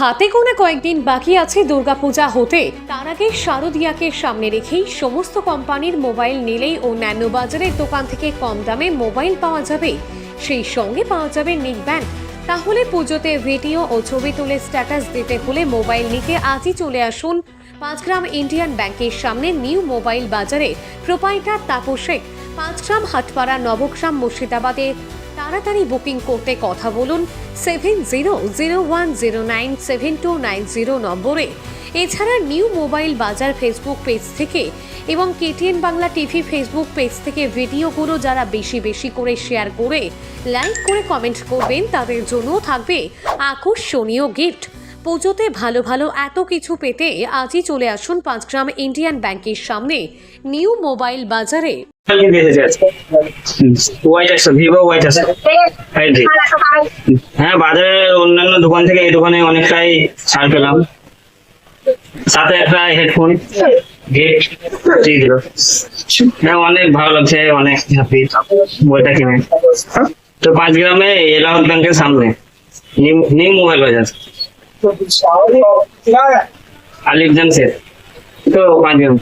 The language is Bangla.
হাতে গোনা কয়েকদিন বাকি আছে দুর্গাপূজা হতে। তার আগে শারদিয়াকে সামনে রেখেই সমস্ত কোম্পানির মোবাইল নিলেই ও অন্যান্য বাজারের দোকান থেকে কম দামে মোবাইল পাওয়া যাবে। সেই সঙ্গে পাওয়া যাবে নিক ব্যান্ড। তাহলে পুজোতে ভিডিও ও ছবি তুলে স্ট্যাটাস দিতে হলে মোবাইল নিতে আজই চলে আসুন পাঁচগ্রাম ইন্ডিয়ান ব্যাংকের সামনে নিউ মোবাইল বাজারে। প্রোপাইটার তাপস পাঁচগ্রাম হাটপাড়া নবগ্রাম মুর্শিদাবাদে তাড়াতাড়ি বুকিং করতে কথা বলুন seven zero zero one zero nine seven two nine zero নম্বরে। এছাড়া new mobile Bazar Facebook page থেকে এবং KTN Bangla TV Facebook page থেকে ভিডিওগুলো যারা বেশি বেশি করে শেয়ার করে, লাইক করে কমেন্ট করবেন, তাদের জন্য থাকবে আকর্ষণীয় গিফট। পুজোতে ভালো ভালো এত কিছু পেতে আজই চলে আসুন পাঁচগ্রাম ইন্ডিয়ান ব্যাংকের সামনে, নিউ মোবাইল বাজারে। জি। হ্যাঁ বাজারের অন্যান্য দোকান থেকে এই দোকানে অনেকটাই ছাড় পেলাম। সাথে একটা হেডফোন হ্যাঁ অনেক ভালো লাগছে, অনেক হ্যাপি বইটা কিনে। তো পাঁচ গ্রামে এলাহাবাদ ব্যাংকের সামনে, নিউ নিউ মোবাইল বাজার। আলিফ জান সেট তো পাঁচ গ্রাম